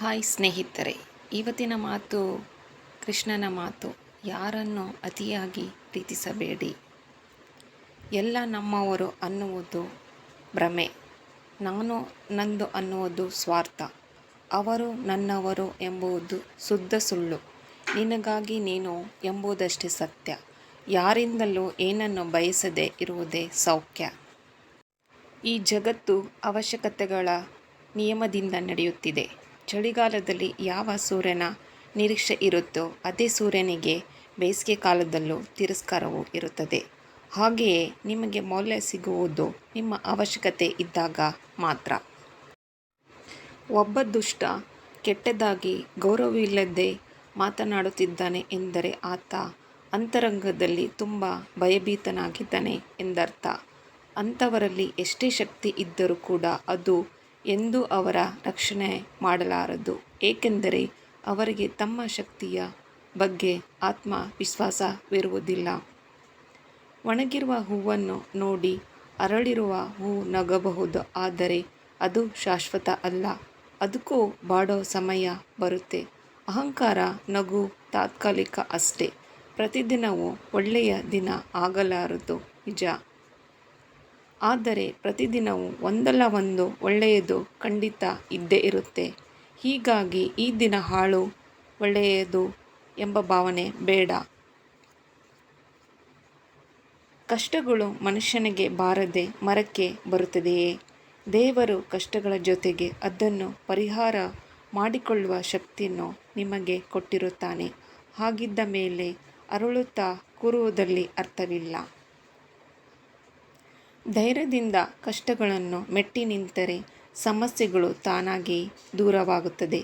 Hi ಸ್ನೇಹಿತರೆ, ಇವತ್ತಿನ ಮಾತು ಕೃಷ್ಣನ ಮಾತು, ಯಾರನ್ನು ಅತಿಯಾಗಿ ಪ್ರೀತಿಸಬೇಡಿ? ಎಲ್ಲ ನಮ್ಮವರು ಅನ್ನುವುದು ಭ್ರಮೆ, ನಾನು ನಂದು ಅನ್ನುವುದು ಸ್ವಾರ್ಥ, ಅವರು ನನ್ನವರು ಎಂಬುದು ಶುದ್ಧ ಸುಳ್ಳು. ನಿನಗಾಗಿ ನೀನು ಎಂಬುದಷ್ಟೇ ಸತ್ಯ, ಯಾರಿಂದಲೂ ಏನನ್ನು ಬಯಸದೆ ಇರುವುದೇ ಸೌಖ್ಯ. ಈ ಜಗತ್ತು ಅವಶ್ಯಕತೆಗಳ ನಿಯಮದಿಂದ ನಡೆಯುತ್ತಿದೆ. ಚಳಿಗಾಲದಲ್ಲಿ ಯಾವ ಸೂರ್ಯನ ನಿರೀಕ್ಷೆ ಇರುತ್ತೋ ಅದೇ ಸೂರ್ಯನಿಗೆ ಬೇಸಿಗೆ ಕಾಲದಲ್ಲೂ ತಿರಸ್ಕಾರವೂ ಇರುತ್ತದೆ. ಹಾಗೆಯೇ ನಿಮಗೆ ಮೌಲ್ಯ ಸಿಗುವುದು ನಿಮ್ಮ ಅವಶ್ಯಕತೆ ಇದ್ದಾಗ ಮಾತ್ರ. ಒಬ್ಬ ದುಷ್ಟ ಕೆಟ್ಟದಾಗಿ ಗೌರವವಿಲ್ಲದೆ ಮಾತನಾಡುತ್ತಿದ್ದಾನೆ ಎಂದರೆ ಆತ ಅಂತರಂಗದಲ್ಲಿ ತುಂಬ ಭಯಭೀತನಾಗಿದ್ದಾನೆ ಎಂದರ್ಥ. ಅಂಥವರಲ್ಲಿ ಎಷ್ಟೇ ಶಕ್ತಿ ಇದ್ದರೂ ಕೂಡ ಅದು ಎಂದೂ ಅವರ ರಕ್ಷಣೆ ಮಾಡಲಾರದು ಏಕೆಂದರೆ ಅವರಿಗೆ ತಮ್ಮ ಶಕ್ತಿಯ ಬಗ್ಗೆ ಆತ್ಮ ವಿಶ್ವಾಸವಿರುವುದಿಲ್ಲ ಒಣಗಿರುವ ಹೂವನ್ನು ನೋಡಿ ಅರಳಿರುವ ಹೂ ನಗಬಹುದು, ಆದರೆ ಅದು ಶಾಶ್ವತ ಅಲ್ಲ. ಅದಕ್ಕೂ ಬಾಡೋ ಸಮಯ ಬರುತ್ತೆ. ಅಹಂಕಾರ ನಗು ತಾತ್ಕಾಲಿಕ ಅಷ್ಟೇ. ಪ್ರತಿದಿನವೂ ಒಳ್ಳೆಯ ದಿನ ಆಗಲಾರದು. ನಿಜ. ಆದರೆ ಪ್ರತಿದಿನವೂ ಒಂದಲ್ಲ ಒಂದು ಒಳ್ಳೆಯದು ಖಂಡಿತ ಇದ್ದೇ ಇರುತ್ತೆ. ಹೀಗಾಗಿ ಈ ದಿನ ಹಾಳು ಒಳ್ಳೆಯದು ಎಂಬ ಭಾವನೆ ಬೇಡ. ಕಷ್ಟಗಳು ಮನುಷ್ಯನಿಗೆ ಬಾರದೆ ಮರಕ್ಕೆ ಬರುತ್ತದೆಯೇ? ದೇವರು ಕಷ್ಟಗಳ ಜೊತೆಗೆ ಅದನ್ನು ಪರಿಹಾರ ಮಾಡಿಕೊಳ್ಳುವ ಶಕ್ತಿಯನ್ನು ನಿಮಗೆ ಕೊಟ್ಟಿರುತ್ತಾನೆ. ಹಾಗಿದ್ದ ಮೇಲೆ ಅರಳುತ್ತಾ ಕೂರುವುದರಲ್ಲಿ ಅರ್ಥವಿಲ್ಲ. ಧೈರ್ಯದಿಂದ ಕಷ್ಟಗಳನ್ನು ಮೆಟ್ಟಿ ನಿಂತರೆ ಸಮಸ್ಯೆಗಳು ತಾನಾಗಿ ದೂರವಾಗುತ್ತದೆ.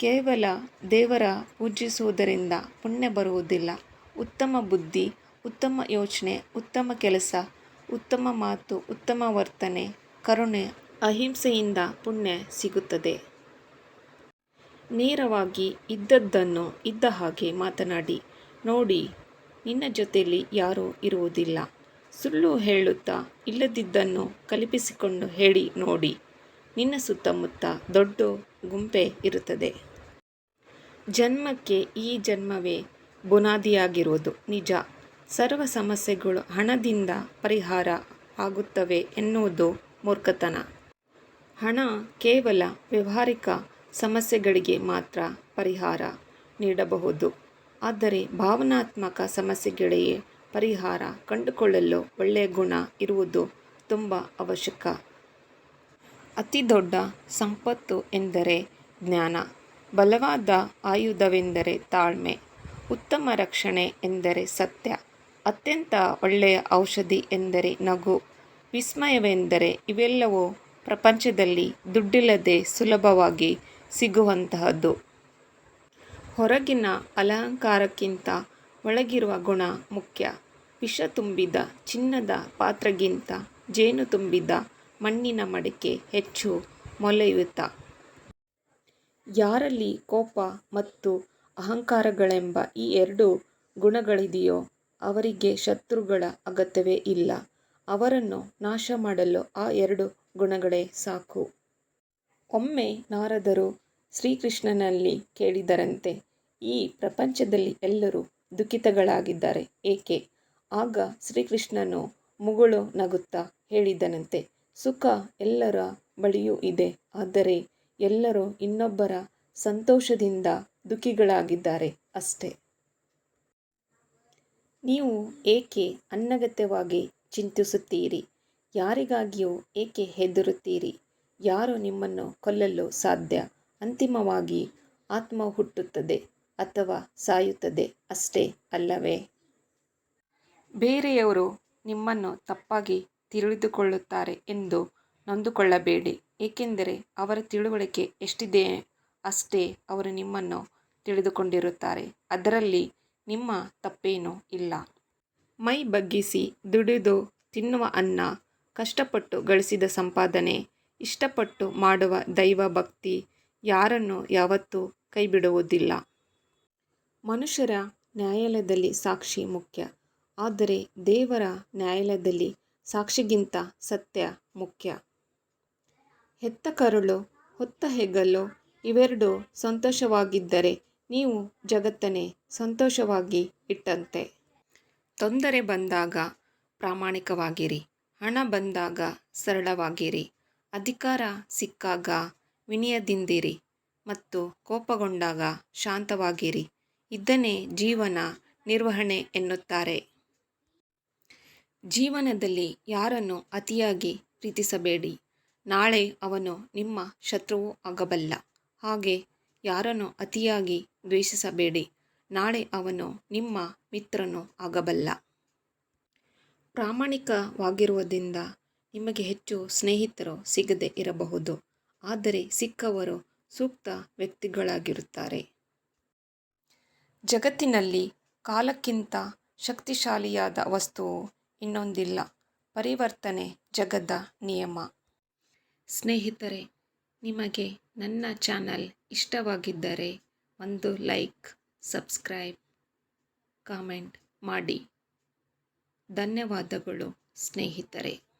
ಕೇವಲ ದೇವರ ಪೂಜಿಸುವುದರಿಂದ ಪುಣ್ಯ ಬರುವುದಿಲ್ಲ. ಉತ್ತಮ ಬುದ್ಧಿ, ಉತ್ತಮ ಯೋಚನೆ, ಉತ್ತಮ ಕೆಲಸ, ಉತ್ತಮ ಮಾತು, ಉತ್ತಮ ವರ್ತನೆ, ಕರುಣೆ, ಅಹಿಂಸೆಯಿಂದ ಪುಣ್ಯ ಸಿಗುತ್ತದೆ. ನೇರವಾಗಿ ಇದ್ದದ್ದನ್ನು ಇದ್ದ ಹಾಗೆ ಮಾತನಾಡಿ, ನೋಡಿ, ನಿನ್ನ ಜೊತೆಯಲ್ಲಿ ಯಾರೂ ಇರುವುದಿಲ್ಲ. ಸುಳ್ಳು ಹೇಳುತ್ತಾ ಇಲ್ಲದಿದ್ದನ್ನು ಕಲ್ಪಿಸಿಕೊಂಡು ಹೇಳಿ ನೋಡಿ. ನಿನ್ನ ಸುತ್ತಮುತ್ತ ದೊಡ್ಡ ಗುಂಪೆ ಇರುತ್ತದೆ. ಜನ್ಮಕ್ಕೆ ಈ ಜನ್ಮವೇ ಬುನಾದಿಯಾಗಿರುವುದು ನಿಜ. ಸರ್ವ ಸಮಸ್ಯೆಗಳು ಹಣದಿಂದ ಪರಿಹಾರ ಆಗುತ್ತವೆ ಎನ್ನುವುದು ಮೂರ್ಖತನ. ಹಣ ಕೇವಲ ವ್ಯವಹಾರಿಕ ಸಮಸ್ಯೆಗಳಿಗೆ ಮಾತ್ರ ಪರಿಹಾರ ನೀಡಬಹುದು. ಆದರೆ ಭಾವನಾತ್ಮಕ ಸಮಸ್ಯೆಗಳಿಗೆ ಪರಿಹಾರ ಕಂಡುಕೊಳ್ಳಲು ಒಳ್ಳೆಯ ಗುಣ ಇರುವುದು ತುಂಬ ಅವಶ್ಯಕ. ಅತಿ ದೊಡ್ಡ ಸಂಪತ್ತು ಎಂದರೆ ಜ್ಞಾನ. ಬಲವಾದ ಆಯುಧವೆಂದರೆ ತಾಳ್ಮೆ. ಉತ್ತಮ ರಕ್ಷಣೆ ಎಂದರೆ ಸತ್ಯ. ಅತ್ಯಂತ ಒಳ್ಳೆಯ ಔಷಧಿ ಎಂದರೆ ನಗು. ವಿಸ್ಮಯವೆಂದರೆ ಇವೆಲ್ಲವೂ ಪ್ರಪಂಚದಲ್ಲಿ ದುಡ್ಡಿಲ್ಲದೆ ಸುಲಭವಾಗಿ ಸಿಗುವಂತಹದ್ದು. ಹೊರಗಿನ ಅಲಂಕಾರಕ್ಕಿಂತ ಒಳಗಿರುವ ಗುಣ ಮುಖ್ಯ. ವಿಷ ತುಂಬಿದ, ಚಿನ್ನದ ಪಾತ್ರೆಗಿಂತ ಜೇನು ತುಂಬಿದ ಮಣ್ಣಿನ ಮಡಿಕೆ ಹೆಚ್ಚು ಮೊಲೆಯುತ ಯಾರಲ್ಲಿ ಕೋಪ ಮತ್ತು ಅಹಂಕಾರಗಳೆಂಬ ಈ ಎರಡು ಗುಣಗಳಿದೆಯೋ ಅವರಿಗೆ ಶತ್ರುಗಳ ಅಗತ್ಯವೇ ಇಲ್ಲ. ಅವರನ್ನು ನಾಶ ಮಾಡಲು ಆ ಎರಡು ಗುಣಗಳೇ ಸಾಕು. ಒಮ್ಮೆ ನಾರದರು ಶ್ರೀಕೃಷ್ಣನಲ್ಲಿ ಕೇಳಿದರಂತೆ, ಈ ಪ್ರಪಂಚದಲ್ಲಿ ಎಲ್ಲರೂ ದುಃಖಿತಗಳಾಗಿದ್ದಾರೆ. ಏಕೆ? ಆಗ ಶ್ರೀಕೃಷ್ಣನು ಮುಗುಳು ನಗುತ್ತಾ ಹೇಳಿದನಂತೆ, ಸುಖ ಎಲ್ಲರ ಬಳಿಯೂ ಇದೆ, ಆದರೆ ಎಲ್ಲರೂ ಇನ್ನೊಬ್ಬರ ಸಂತೋಷದಿಂದ ದುಃಖಿಗಳಾಗಿದ್ದಾರೆ ಅಷ್ಟೇ. ನೀವು ಏಕೆ ಅನಗತ್ಯವಾಗಿ ಚಿಂತಿಸುತ್ತೀರಿ? ಯಾರಿಗಾಗಿಯೂ ಏಕೆ ಹೆದರುತ್ತೀರಿ? ಯಾರು ನಿಮ್ಮನ್ನು ಕೊಲ್ಲಲು ಸಾಧ್ಯ? ಅಂತಿಮವಾಗಿ ಆತ್ಮ ಹುಟ್ಟುತ್ತದೆ. ಅಥವಾ ಸಾಯುತ್ತದೆ. ಅಷ್ಟೇ ಅಲ್ಲವೇ? ಬೇರೆಯವರು ನಿಮ್ಮನ್ನು ತಪ್ಪಾಗಿ ತಿಳಿದುಕೊಳ್ಳುತ್ತಾರೆ ಎಂದು ನೊಂದುಕೊಳ್ಳಬೇಡಿ. ಏಕೆಂದರೆ ಅವರ ತಿಳುವಳಿಕೆ ಎಷ್ಟಿದೆ ಅಷ್ಟೇ ಅವರು ನಿಮ್ಮನ್ನು ತಿಳಿದುಕೊಂಡಿರುತ್ತಾರೆ. ಅದರಲ್ಲಿ ನಿಮ್ಮ ತಪ್ಪೇನೂ ಇಲ್ಲ. ಮೈ ಬಗ್ಗಿಸಿ ದುಡಿದು ತಿನ್ನುವ ಅನ್ನ, ಕಷ್ಟಪಟ್ಟು ಗಳಿಸಿದ ಸಂಪಾದನೆ, ಇಷ್ಟಪಟ್ಟು ಮಾಡುವ ದೈವ ಭಕ್ತಿ ಯಾರನ್ನು ಯಾವತ್ತೂ ಕೈಬಿಡುವುದಿಲ್ಲ. ಮನುಷ್ಯರ ನ್ಯಾಯಾಲಯದಲ್ಲಿ ಸಾಕ್ಷಿ ಮುಖ್ಯ. ಆದರೆ ದೇವರ ನ್ಯಾಯಾಲಯದಲ್ಲಿ ಸಾಕ್ಷಿಗಿಂತ ಸತ್ಯ ಮುಖ್ಯ. ಹೆತ್ತ ಕರುಳು, ಹೊತ್ತ ಹೆಗಲು ಇವೆರಡು ಸಂತೋಷವಾಗಿದ್ದರೆ ನೀವು ಜಗತ್ತನ್ನೇ ಸಂತೋಷವಾಗಿ ಇಟ್ಟಂತೆ. ತೊಂದರೆ ಬಂದಾಗ ಪ್ರಾಮಾಣಿಕವಾಗಿರಿ, ಹಣ ಬಂದಾಗ ಸರಳವಾಗಿರಿ, ಅಧಿಕಾರ ಸಿಕ್ಕಾಗ ವಿನಯದಿಂದಿರಿ ಮತ್ತು ಕೋಪಗೊಂಡಾಗ ಶಾಂತವಾಗಿರಿ. ಇದನ್ನೇ ಜೀವನ ನಿರ್ವಹಣೆ ಎನ್ನುತ್ತಾರೆ. ಜೀವನದಲ್ಲಿ ಯಾರನ್ನು ಅತಿಯಾಗಿ ಪ್ರೀತಿಸಬೇಡಿ? ನಾಳೆ ಅವನು ನಿಮ್ಮ ಶತ್ರುವೂ ಆಗಬಲ್ಲ. ಹಾಗೆ ಯಾರನ್ನು ಅತಿಯಾಗಿ ದ್ವೇಷಿಸಬೇಡಿ? ನಾಳೆ ಅವನು ನಿಮ್ಮ ಮಿತ್ರನು ಆಗಬಲ್ಲ. ಪ್ರಾಮಾಣಿಕವಾಗಿರುವುದರಿಂದ ನಿಮಗೆ ಹೆಚ್ಚು ಸ್ನೇಹಿತರು ಸಿಗದೇ ಇರಬಹುದು. ಆದರೆ ಸಿಕ್ಕವರು ಸೂಕ್ತ ವ್ಯಕ್ತಿಗಳಾಗಿರುತ್ತಾರೆ. ಜಗತ್ತಿನಲ್ಲಿ ಕಾಲಕ್ಕಿಂತ ಶಕ್ತಿಶಾಲಿಯಾದ ವಸ್ತುವು ಇನ್ನೊಂದಿಲ್ಲ. ಪರಿವರ್ತನೆ ಜಗದ ನಿಯಮ. ಸ್ನೇಹಿತರೆ, ನಿಮಗೆ ನನ್ನ ಚಾನಲ್ ಇಷ್ಟವಾಗಿದ್ದರೆ ಒಂದು ಲೈಕ್, ಸಬ್ಸ್ಕ್ರೈಬ್, ಕಾಮೆಂಟ್ ಮಾಡಿ. ಧನ್ಯವಾದಗಳು ಸ್ನೇಹಿತರೆ.